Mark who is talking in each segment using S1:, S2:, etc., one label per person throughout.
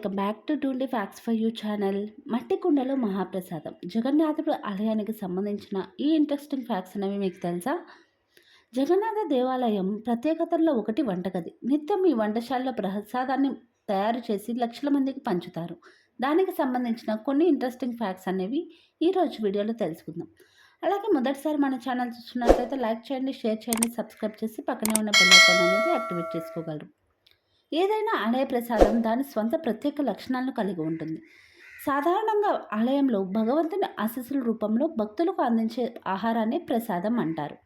S1: Welcome back to డూలీ facts for you channel మట్టి కుండలో మహాప్రసాదం. జగన్నాథుడు ఆలయానికి సంబంధించిన ఈ ఇంట్రెస్టింగ్ ఫ్యాక్ట్స్ అనేవి మీకు తెలుసా? జగన్నాథ దేవాలయం ప్రత్యేకతల్లో ఒకటి వంటగది. నిత్యం ఈ వంటశాలలో ప్రసాదాన్ని తయారు చేసి లక్షల మందికి పంచుతారు. దానికి సంబంధించిన కొన్ని ఇంట్రెస్టింగ్ ఫ్యాక్ట్స్ అనేవి ఈరోజు వీడియోలో తెలుసుకుందాం. అలాగే మొదటిసారి మన ఛానల్ చూస్తున్నట్లయితే లైక్ చేయండి షేర్ చేయండి సబ్స్క్రైబ్ చేసి పక్కనే ఉన్న బెల్ ఐకాన్ అనేది యాక్టివేట్ చేసుకోగలరు. ఏదైనా ఆలయ ప్రసాదం దాని స్వంత ప్రత్యేక లక్షణాలను కలిగి ఉంటుంది. సాధారణంగా ఆలయంలో భగవంతుని ఆశీస్సుల రూపంలో భక్తులకు అందించే ఆహారాన్ని ప్రసాదం అంటారు.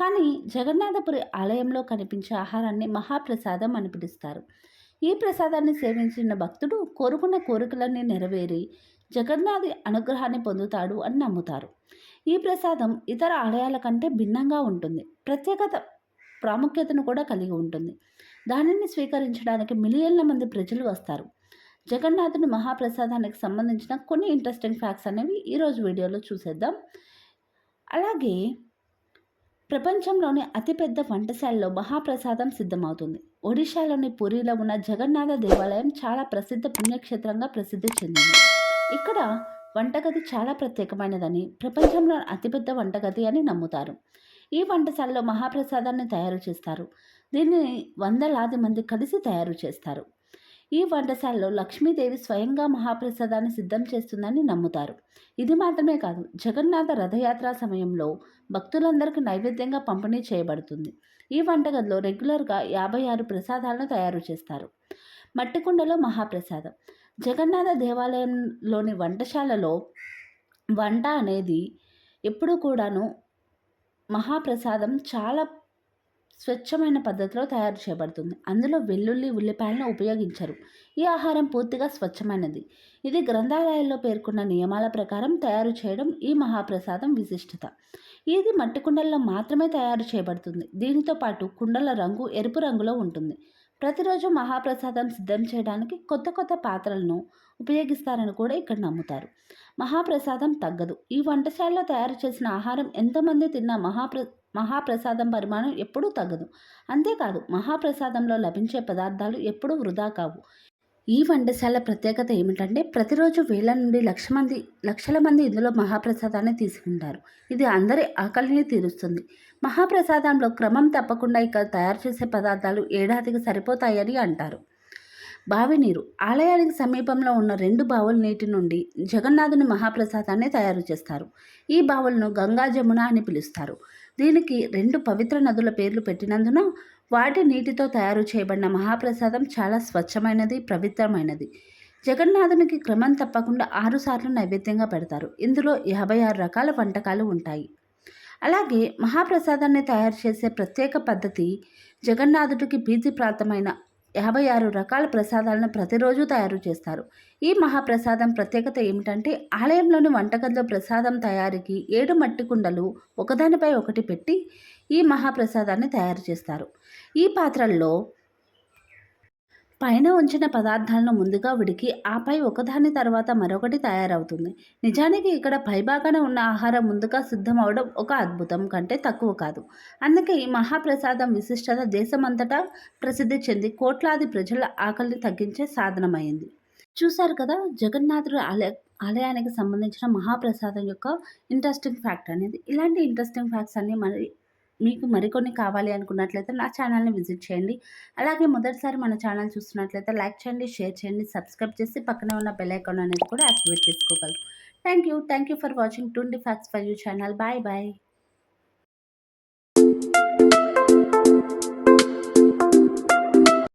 S1: కానీ జగన్నాథపురి ఆలయంలో కనిపించే ఆహారాన్ని మహాప్రసాదం అని పిలుస్తారు. ఈ ప్రసాదాన్ని సేవించిన భక్తుడు కోరుకున్న కోరికలన్నీ నెరవేరి జగన్నాథి అనుగ్రహాన్ని పొందుతాడు అని నమ్ముతారు. ఈ ప్రసాదం ఇతర ఆలయాల కంటే భిన్నంగా ఉంటుంది. ప్రత్యేకత ప్రాముఖ్యతను కూడా కలిగి ఉంటుంది. దానిని స్వీకరించడానికి మిలియన్ల మంది ప్రజలు వస్తారు. జగన్నాథుని మహాప్రసాదానికి సంబంధించిన కొన్ని ఇంట్రెస్టింగ్ ఫ్యాక్ట్స్ అనేవి ఈరోజు వీడియోలో చూసేద్దాం. అలాగే ప్రపంచంలోని అతిపెద్ద వంటశాలలో మహాప్రసాదం సిద్ధమవుతుంది. ఒడిశాలోని పూరిలో ఉన్న జగన్నాథ దేవాలయం చాలా ప్రసిద్ధ పుణ్యక్షేత్రంగా ప్రసిద్ధి చెందింది. ఇక్కడ వంటగది చాలా ప్రత్యేకమైనదని ప్రపంచంలో అతిపెద్ద వంటగది అని నమ్ముతారు. ఈ వంటశాలలో మహాప్రసాదాన్ని తయారు చేస్తారు. దీన్ని వందలాది మంది కలిసి తయారు చేస్తారు. ఈ వంటశాలలో లక్ష్మీదేవి స్వయంగా మహాప్రసాదాన్ని సిద్ధం చేస్తుందని నమ్ముతారు. ఇది మాత్రమే కాదు జగన్నాథ రథయాత్ర సమయంలో భక్తులందరికీ నైవేద్యంగా పంపిణీ చేయబడుతుంది. ఈ వంటగదిలో రెగ్యులర్గా యాభై ఆరు ప్రసాదాలను తయారు చేస్తారు. మట్టికుండలో మహాప్రసాదం. జగన్నాథ దేవాలయంలోని వంటశాలలో వంట అనేది ఎప్పుడు కూడాను మహాప్రసాదం చాలా స్వచ్ఛమైన పద్ధతిలో తయారు చేయబడుతుంది. అందులో వెల్లుల్లి ఉల్లిపాయలను ఉపయోగించరు. ఈ ఆహారం పూర్తిగా స్వచ్ఛమైనది. ఇది గ్రంథాలయాల్లో పేర్కొన్న నియమాల ప్రకారం తయారు చేయడం ఈ మహాప్రసాదం విశిష్టత. ఇది మట్టి కుండల్లో మాత్రమే తయారు చేయబడుతుంది. దీనితో పాటు కుండల రంగు ఎరుపు రంగులో ఉంటుంది. ప్రతిరోజు మహాప్రసాదం సిద్ధం చేయడానికి కొత్త కొత్త పాత్రలను ఉపయోగిస్తారని కూడా ఇక్కడ నమ్ముతారు. మహాప్రసాదం తగ్గదు. ఈ వంటశాలలో తయారు చేసిన ఆహారం ఎంతమంది తిన్నా మహాప్ర మహాప్రసాదం పరిమాణం ఎప్పుడూ తగ్గదు. అంతేకాదు మహాప్రసాదంలో లభించే పదార్థాలు ఎప్పుడూ వృధా కావు. ఈ వంటశాల ప్రత్యేకత ఏమిటంటే ప్రతిరోజు వేల నుండి లక్ష మంది లక్షల మంది ఇందులో మహాప్రసాదాన్ని తీసుకుంటారు. ఇది అందరి ఆకలిని తీరుస్తుంది. మహాప్రసాదంలో క్రమం తప్పకుండా ఇక్కడ తయారు చేసే పదార్థాలు ఏడాదికి సరిపోతాయని అంటారు. బావి నీరు ఆలయానికి సమీపంలో ఉన్న రెండు బావుల నీటి నుండి జగన్నాథుని మహాప్రసాదాన్ని తయారు చేస్తారు. ఈ బావులను గంగా జమున అని పిలుస్తారు. దీనికి రెండు పవిత్ర నదుల పేర్లు పెట్టినందున వాటి నీటితో తయారు చేయబడిన మహాప్రసాదం చాలా స్వచ్ఛమైనది పవిత్రమైనది. జగన్నాథునికి క్రమం తప్పకుండా ఆరుసార్లు నైవేద్యంగా పెడతారు. ఇందులో యాభై ఆరు రకాల వంటకాలు ఉంటాయి. అలాగే మహాప్రసాదాన్ని తయారు చేసే ప్రత్యేక పద్ధతి జగన్నాథుడికి ప్రీతిప్రాప్తమైన యాభై ఆరు రకాల ప్రసాదాలను ప్రతిరోజు తయారు చేస్తారు. ఈ మహాప్రసాదం ప్రత్యేకత ఏమిటంటే ఆలయంలోని వంటగదిలో ప్రసాదం తయారీకి ఏడు మట్టి కుండలు ఒకదానిపై ఒకటి పెట్టి ఈ మహాప్రసాదాన్ని తయారు చేస్తారు. ఈ పాత్రల్లో పైన ఉంచిన పదార్థాలను ముందుగా ఉడికి ఆపై ఒకదాని తర్వాత మరొకటి తయారవుతుంది. నిజానికి ఇక్కడ పైభాగాన ఉన్న ఆహారం ముందుగా సిద్ధం అవడం ఒక అద్భుతం కంటే తక్కువ కాదు. అందుకే ఈ మహాప్రసాదం విశిష్టత దేశమంతటా ప్రసిద్ధి చెంది కోట్లాది ప్రజల ఆకలిని తగ్గించే సాధనమైంది. చూశారు కదా జగన్నాథుడు ఆలయ ఆలయానికి సంబంధించిన మహాప్రసాదం యొక్క ఇంట్రెస్టింగ్ ఫ్యాక్ట్ అనేది. ఇలాంటి ఇంట్రెస్టింగ్ ఫ్యాక్ట్స్ అన్నీ మరి మీకు మరికొన్ని కావాలి అనుకున్నట్లయితే నా ఛానల్ని విజిట్ చేయండి. అలాగే మొదటిసారి మన ఛానల్ చూస్తున్నట్లయితే లైక్ చేయండి షేర్ చేయండి సబ్స్క్రైబ్ చేసి పక్కనే ఉన్న బెల్ ఐకాన్ అనేది కూడా యాక్టివేట్ చేసుకోగలరు. Thank you. Thank you for watching. Twenty facts for you channel. Bye bye.